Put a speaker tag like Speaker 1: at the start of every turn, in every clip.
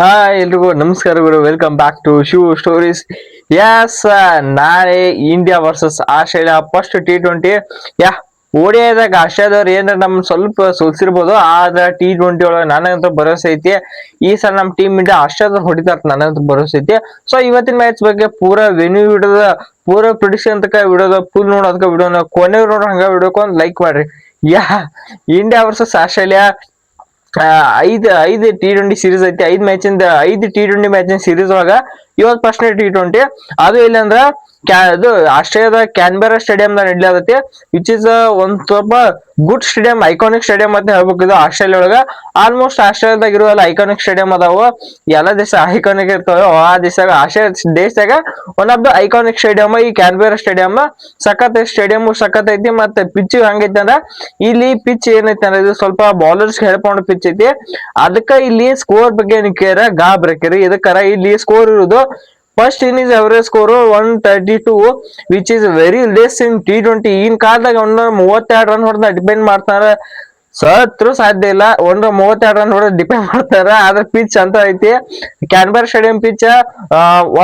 Speaker 1: Hi ಎಲ್ರಿಗೂ ನಮಸ್ಕಾರಗಳು welcome back to Shiv stories yes ನಾಳೆ India versus Australia first T twenty ಯಾ ಓಡಿಯಾದಾಗ ಆಸ್ಟ್ರೇಲಿಯಾದವ್ರು ಏನಾರ ನಮ್ ಸ್ವಲ್ಪ ಸೋಲ್ಸಿರ್ಬೋದು, ಆದ್ರೆ ಟಿ ಟ್ವೆಂಟಿ ಒಳಗೆ ನನಗಂತೂ ಭರವಸೆ ಐತಿ. ಈ ಸಲ ನಮ್ಮ ಟೀಮ್ ಇಂಡಿಯಾ ಆಸ್ಟ್ರೇಲಿಯಾದವ್ರು ಹೊಡಿತಾರ ನನಗಂತೂ ಭರವಸೆ ಐತಿ. ಸೊ ಇವತ್ತಿನ ಮ್ಯಾಚ್ ಬಗ್ಗೆ ಪೂರಾ ವೆನ್ಯೂ ವಿಡಿಯೋದ ಪೂರಾ ಪ್ರಿಡಿಕ್ಷನ್ ತಕ ವಿಡಿಯೋದ ಫುಲ್ ನೋಡೋದಕ್ಕೆ ವಿಡಿಯೋನ ಕೊನೆ ನೋಡೋ ಹಂಗ ವಿಡಿಯೋಕೊಂಡ್ ಲೈಕ್ ಮಾಡ್ರಿ. ಯಾ ಇಂಡಿಯಾ ವರ್ಸಸ್ ಆಸ್ಟ್ರೇಲಿಯಾ ಐದ್ ಐದ್ ಟಿ ಟ್ವೆಂಟಿ ಸೀರೀಸ್ ಐತಿ. ಐದ್ ಮ್ಯಾಚ್ ಇಂದ ಐದ್ ಟಿ ಟ್ವೆಂಟಿ ಮ್ಯಾಚ್ ಸೀರೀಸ್ ಒಳಗ ಇವತ್ ಫಸ್ಟ್ ಟಿ ಟ್ವೆಂಟಿ ಅದು ಇಲ್ಲಂದ್ರ ಇದು ಆಸ್ಟ್ರೇಲಿಯಾದ ಕ್ಯಾನ್ಬೆರಾ ಸ್ಟೇಡಿಯಂ ದಾಗ ನಡ್ಲಾತೈತಿ ವಿಚ್ ಇಸ್ ಒಂದ್ ಸ್ವಲ್ಪ ಗುಡ್ ಸ್ಟೇಡಿಯಂ ಐಕಾನಿಕ್ ಸ್ಟೇಡಿಯಂ ಅಂತ ಹೇಳ್ಬೇಕು ಇದು ಆಸ್ಟ್ರೇಲಿಯಾ ಒಳಗ. ಆಲ್ಮೋಸ್ಟ್ ಆಸ್ಟ್ರೇಲಿಯಾದಾಗ ಇರುವ ಐಕಾನಿಕ್ ಸ್ಟೇಡಿಯಂ ಅದಾವ. ಎಲ್ಲಾ ದೇಶ ಐಕಾನಿಕ್ ಇರ್ತಾವ. ಆ ದೇಶದಾಗ, ಆಸ್ಟ್ರೇಲಿಯಾ ದೇಶದಾಗ one of the iconic stadium ಈ ಕ್ಯಾನ್ಬೆರಾ ಸ್ಟೇಡಿಯಂ ಸಖತ್ ಸ್ಟೇಡಿಯಂ ಸಖತ್ ಐತಿ ಮತ್ತೆ ಪಿಚ್ ಹಂಗೈತಿ ಅಂದ್ರ ಇಲ್ಲಿ ಪಿಚ್ ಏನೈತಿ ಅಂದ್ರೆ ಇದು ಸ್ವಲ್ಪ ಬೌಲರ್ಸ್ ಹೇಳ್ಕೊಂಡು ಪಿಚ್ ಐತಿ. ಅದಕ್ಕ ಇಲ್ಲಿ ಸ್ಕೋರ್ ಬಗ್ಗೆ ಕೇರ ಗಾಬ್ರಕರಿ ಇದಕ್ಕರ ಇಲ್ಲಿ score first innings average score one thirty two which is very less in T twenty ಈಗಿನ ಕಾಲದಾಗ ಒಂದ್ ಮೂವತ್ತೆರಡು ರನ್ ಹೊಡೆದ ಡಿಪೆಂಡ್ ಮಾಡ್ತಾರ. ಸತ್ರು ಸಾಧ್ಯ ಇಲ್ಲ. ಒಂದ್ರ ಮೂವತ್ತೆರಡು ರನ್ ಹೊಡೆದ ಡಿಪೆಂಡ್ ಮಾಡ್ತಾರ. ಆದ್ರ ಪಿಚ್ ಅಂತ ಐತಿ. Canberra stadium pitch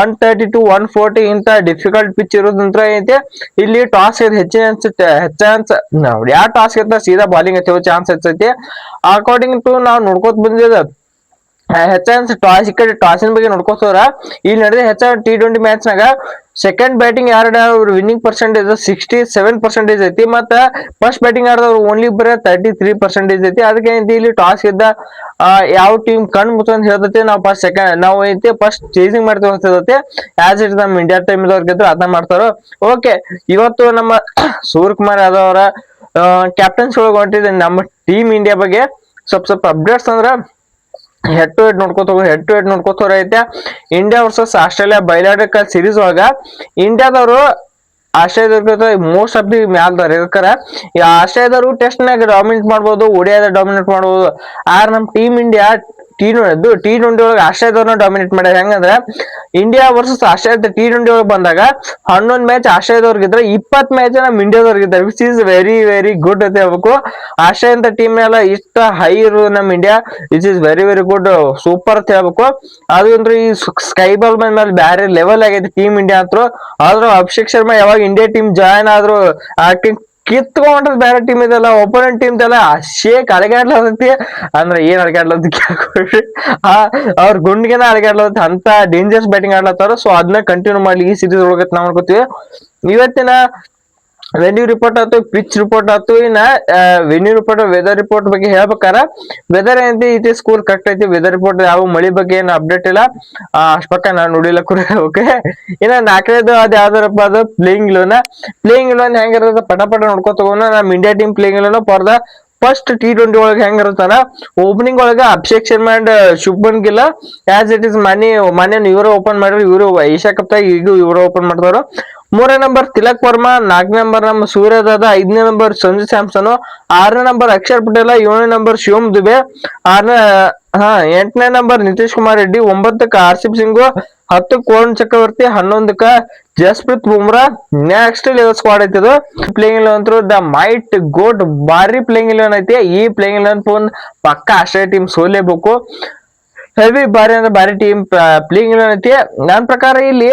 Speaker 1: one thirty two one forty ಇಂತ ಡಿಫಿಕಲ್ಟ್ ಪಿಚ್ ಇರೋದಂತ್ರ ಐತಿ. ಇಲ್ಲಿ ಟಾಸ್ ಹೆಚ್ಚಿನ ಚಾನ್ಸ್ ಯಾವ ಟಾಸ್ ಗೆತ್ತ ಸೀದಾ ಬಾಲಿಂಗ್ ಹಚ್ಚೋ ಚಾನ್ಸ್ ಹೆಚ್ಚೈತಿ. ಅಕಾರ್ಡಿಂಗ್ ಟು ನಾವು ನೋಡ್ಕೋತ ಬಂದಿದ ಹೆಚ್ಚಾನ್ಸ್ ಟಾಸ್ ಈ ಕಡೆ ಟಾಸಿನ ಬಗ್ಗೆ ನೋಡ್ಕೋತಾರ ಇಲ್ಲಿ ನಡೆದ ಹೆಚ್ಚಾನ್ ಟಿ ಟ್ವೆಂಟಿ ಮ್ಯಾಚ್ ನಾಗ ಸೆಕೆಂಡ್ ಬ್ಯಾಟಿಂಗ್ ಯಾರು ಅವ್ರ winning percentage sixty seven percentage ಐತಿ, ಮತ್ತ ಫಸ್ಟ್ ಬ್ಯಾಟಿಂಗ್ ಆಡದವ್ರು ಓನ್ಲಿ ಬರ ತರ್ಟಿ ತ್ರೀ ಪರ್ಸೆಂಟೇಜ್ ಐತಿ. ಅದಕ್ಕೆ ಏನೈತಿ ಇಲ್ಲಿ ಟಾಸ್ ಇದ್ದ ಯಾವ ಟೀಮ್ ಕಣ್ ಅಂತ ಹೇಳ್ತೈತಿ. ನಾವು ಫಸ್ಟ್ ಸೆಕೆಂಡ್ ನಾವು ಐತಿ ಫಸ್ಟ್ ಚೇಸಿಂಗ್ ಮಾಡ್ತೀವಿ ಹೇಳ್ತೈತಿ. ಆಸ್ ಇಟ್ ನಮ್ಮ ಇಂಡಿಯಾ ಟೈಮ್ ಇದ್ದವ್ರಿಗೆ ಅದನ್ನ ಮಾಡ್ತಾರೋ ಓಕೆ ಇವತ್ತು ನಮ್ಮ ಸೂರ್ಯಕುಮಾರ್ ಯಾದವ್ ಅವರ ಕ್ಯಾಪ್ಟನ್ಸ್ ಒಳಗೆ ಹೊಂಟಿದೆ ನಮ್ಮ ಟೀಮ್ ಇಂಡಿಯಾ ಬಗ್ಗೆ. ಸ್ವಲ್ಪ ಸ್ವಲ್ಪ ಅಪ್ಡೇಟ್ಸ್ ಅಂದ್ರ ಹೆಡ್ ಟು ಹೆಡ್ ನೋಡ್ಕೋತ ಹೆಡ್ ಟು ಹೆಡ್ ನೋಡ್ಕೋತ ಹೋರ ಐತೆ. India versus Australia bilateral series ಒಳಗ ಇಂಡಿಯಾದವರು ಆಸ್ಟ್ರೇಲಿಯಾದವ್ರ ಮೋಸ್ಟ್ ಆಫ್ ದಿ ಮ್ಯಾಲ್ದಾರ ಇದಕ್ಕರ ಈ ಆಸ್ಟ್ರೇಲಿಯಾದವರು ಟೆಸ್ಟ್ ನಾಗ ಡಾಮಿನೇಟ್ ಮಾಡ್ಬೋದು ಒಡಿಯಾದ ಡಾಮಿನೇಟ್ ಮಾಡ್ಬೋದು. ಆದ್ರೆ ನಮ್ಮ ಟೀಮ್ ಇಂಡಿಯಾ ಟಿ ಅದು ಟಿ ಟ್ವೆಂಟಿ ಒಳಗೆ ಆಸ್ಟ್ರೇಲಿಯಾದವ್ರನ್ನ ಡಾಮಿನೇಟ್ ಮಾಡ್ಯಾರ. ಹೆಂಗಂದ್ರೆ India versus Australia T twenty ಒಳಗೆ ಬಂದಾಗ ಹನ್ನೊಂದ್ ಮ್ಯಾಚ್ ಆಸ್ಟ್ರೇಲಿಯಾದವ್ರಿಗಿದ್ರೆ ಇಪ್ಪತ್ತು ಮ್ಯಾಚ್ ನಮ್ ಇಂಡಿಯಾದವ್ರಿಗಿದ್ದಾರೆ which is very very good ಅಂತ ಹೇಳ್ಬೇಕು. ಆಸ್ಟ್ರೇಲಿಯಾ ಟೀಮ್ ಎಲ್ಲ ಇಷ್ಟ ಹೈ ಇರು ನಮ್ಮ India which is very very good super ಅಂತ ಹೇಳ್ಬೇಕು. ಅದು ಅಂದ್ರೆ ಈ ಸ್ಕೈ ಬಾಲ್ ಮೇಲೆ ಬ್ಯಾರೆ ಲೆವೆಲ್ ಆಗೈತೆ ಟೀಮ್ ಇಂಡಿಯಾ ಅಂತೂ ಆದ್ರೂ ಅಭಿಷೇಕ್ ಶರ್ಮಾ ಯಾವಾಗ ಇಂಡಿಯಾ ಟೀಮ್ ಜಾಯ್ನ್ ಆದ್ರು ಆಕ್ಟಿಂಗ್ ಕಿತ್ಕೊಂಡ್ರೆ ಬೇರೆ ಟೀಮ್ ಇದೆಲ್ಲ ಒಪೋನೆಂಟ್ ಟೀಮ್ ಎಲ್ಲ ಶೇಕ್ ಅಳಗಾಡ್ಲತ್ತೈತಿ ಅಂದ್ರೆ ಏನ್ ಅಳಗಾಡ್ಲತ್ತ ಕೇಳ್ಕೊಳ್ರಿ. ಆ, ಅವ್ರ ಗುಂಡ್ಗೆನ ಅಳಗಾಡ್ಲತ್ತ ಅಂತ ಡೇಂಜರ್ಸ್ ಬ್ಯಾಟಿಂಗ್ ಆಡ್ಲತ್ತಾರ. ಸೊ ಅದನ್ನ ಕಂಟಿನ್ಯೂ ಮಾಡ್ಲಿ, ಈ ಸೀರೀಸ್ ಒಳಗತ್ ನಾವ್ ಅನ್ಕೋತೀವಿ ಇವತ್ತಿನ ವೆನ್ಯೂ ರಿಪೋರ್ಟ್ ಆಯ್ತು ಪಿಚ್ ರಿಪೋರ್ಟ್ ಆಯ್ತು. ಇನ್ನ ವೆನ್ಯೂ ರಿಪೋರ್ಟ್ ವೆದರ್ ರಿಪೋರ್ಟ್ ಬಗ್ಗೆ ಹೇಳ್ಬೇಕಾರ. ವೆದರ್ ಏನೈತಿ ಇಟ್ ಸ್ಕೂಲ್ ಕರೆಕ್ಟ್ ಐತಿ. ವೆದರ್ ರಿಪೋರ್ಟ್ ಯಾವ ಮಳಿ ಬಗ್ಗೆ ಏನು ಅಪ್ಡೇಟ್ ಇಲ್ಲ. ಅಷ್ಟ್ ಪಕ್ಕ ನಾನು ನೋಡಿಲ್ಲ ಕೂಡ ಓಕೆ ಇನ್ನ ನಾಲ್ಕನೇದು ಅದ್ ಯಾವ್ದಾರಪ್ಪ, ಅದು ಪ್ಲೇಯಿಂಗ್ ಲೋನ್ ಪ್ಲೇಯಿಂಗ್ ಲೋನ್ ಹೆಂಗಿರ್ತದ ಪಟ ಪಟ ನೋಡ್ಕೊತ ನಮ್ India team playing eleven for the first T twenty ಒಳಗೆ ಹೆಂಗಿರುತ್ತಾನ? ಓಪನಿಂಗ್ ಒಳಗೆ Abhishek Sharma and Shubman Gill as it is ಮನಿ ಮನೆ ಇವರು ಓಪನ್ ಮಾಡಿದ್ರು. ಇವರು ಏಷ್ಯಾ ಕಪ್ ದಾಗ ಈಗ ಇವರು ಓಪನ್ ಮಾಡ್ತಾರ ಮೂರನೇ ನಂಬರ್ ತಿಲಕ್ ವರ್ಮಾ, ನಾಲ್ಕನೇ ನಂಬರ್ ನಮ್ಮ ಸೂರ್ಯದಾದ, ಐದನೇ ನಂಬರ್ ಸಂಜು ಸ್ಯಾಮ್ಸನ್, ಆರನೇ ನಂಬರ್ ಅಕ್ಷರ್ ಪಟೇಲ, ಏಳನೇ ನಂಬರ್ ಶಿವಮ್ ದುಬೆ, ಆರನೇ, ಹಾ, ಎಂಟನೇ ನಂಬರ್ ನಿತೀಶ್ ಕುಮಾರ್ ರೆಡ್ಡಿ, ಒಂಬತ್ತಕ್ಕ ಆರ್ಸಿಪ್ ಸಿಂಗು ಹತ್ತು ಕೋರ್ನ್ Chakravarthy, ಹನ್ನೊಂದಕ್ಕ Jasprit Bumrah. Next level squad ಐತಿ ಇದು. ಪ್ಲೇಯಿಂಗ್ ಇಲೆವೆನ್ ಅಂತೂ ದ ಮೈಟ್ ಗೋಡ್ ಬಾರಿ ಪ್ಲೇಯಿಂಗ್ ಇಲೆವೆನ್ ಐತಿ. ಈ ಪ್ಲೇಯಿಂಗ್ ಇಲೆವೆನ್ ಪಕ್ಕ ಆಸ್ಟ್ರೇಲಿಯಾ ಟೀಮ್ ಸೋಲೇಬೇಕು. ಹೆವಿ ಬಾರಿ ಅಂದ್ರೆ ಬಾರಿ ಟೀಮ್ ಪ್ಲೇಯಿಂಗ್ ಐತಿ. ನನ್ನ ಪ್ರಕಾರ ಇಲ್ಲಿ,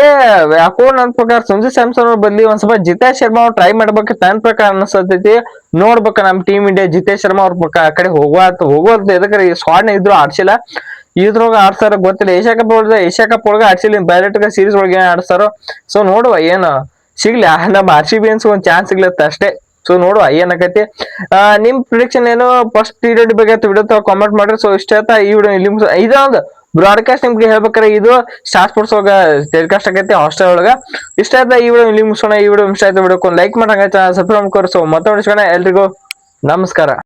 Speaker 1: ಯಾಕೋ ನನ್ನ ಪ್ರಕಾರ ಸಂಜು ಸ್ಯಾಮ್ಸನ್ ಅವ್ರ ಬದಲಿ ಒಂದ್ ಸ್ವಲ್ಪ ಜಿತೇಶ್ ಶರ್ಮಾ ಅವ್ರು ಟ್ರೈ ಮಾಡ್ಬೇಕು ನನ್ ಪ್ರಕಾರ ಅನ್ಸತೈತಿ. ನೋಡ್ಬೇಕ ನಮ್ ಟೀಮ್ ಇಂಡಿಯಾ ಜಿತೇಶ್ ಶರ್ಮಾ ಅವ್ರ ಕಡೆ ಹೋಗುವ ಹೋಗೋದ್ ಎದಕ್ಕೆ ಸ್ಕ್ವಾಡ್ ಇದ್ರು ಆಡ್ಸಿಲ್ಲ. ಇದ್ರೊಳಗೆ ಆಡ್ಸಾರ ಗೊತ್ತಿಲ್ಲ. ಏಷ್ಯಾ ಕಪ್ ಒಳಗ, ಏಷ್ಯಾ ಕಪ್ ಒಳಗ ಆಡ್ಸಿಲ್ಲ. ಬ್ಯಾಲೆಟ್ ಸೀರೀಸ್ ಒಳಗೆ ಆಡ್ಸಾರೋ. ಸೊ ನೋಡುವ, ಏನು, ಸಿಗ್ಲಿ ನಮ್ಮ ಆರ್ ಸಿ ಬಿ ಒಂದ್ ಚಾನ್ಸ್ ಸಿಗ್ಲತ್ತ ಅಷ್ಟೇ ಸೊ ನೋಡುವ ಏನಾಕೈತಿ ನಿಮ್ ಪ್ರಿಡಿಕ್ಷನ್ ಏನು? ಫಸ್ಟ್ ಪೀರಿಯಡ್ ಬಗ್ಗೆ ವಿಡಿಯೋ ಕಾಮೆಂಟ್ ಮಾಡ್ರಿ. ಸೊ ಇಷ್ಟ ಆಯ್ತಾ? ಈ ವಿಡಿಯೋ ಇಲ್ಲಿ ಇದೊಂದು ಬ್ರಾಡ್ಕಾಸ್ಟ್ ನಿಮ್ಗೆ ಹೇಳ್ಬೇಕಾರೆ ಇದು ಸ್ಟಾರ್ ಸ್ಪೋರ್ಟ್ಸ್ ಒಳಗ ಟೆಲಿಕಾಸ್ಟ್ ಆಗೈತಿ ಹಾಸ್ಟೆಲ್ ಒಳಗ. ಇಷ್ಟ ಆಯ್ತಾ? ಈ ವಿಡಿಯೋ ಇಲ್ಲಿ ಮುಗಿಸೋಣ. ಈ ವಿಡಿಯೋ ಇಷ್ಟ ಆಯ್ತಾ? ವಿಡಿಯೋ ಲೈಕ್ ಮಾಡಂಗ ಸಬ್ಸ್ಕ್ರೈಬ್ ಮಾಡ್ಕೊರಿ. ಸೊ ಮತ್ತೆ ಎಲ್ರಿಗೂ ನಮಸ್ಕಾರ.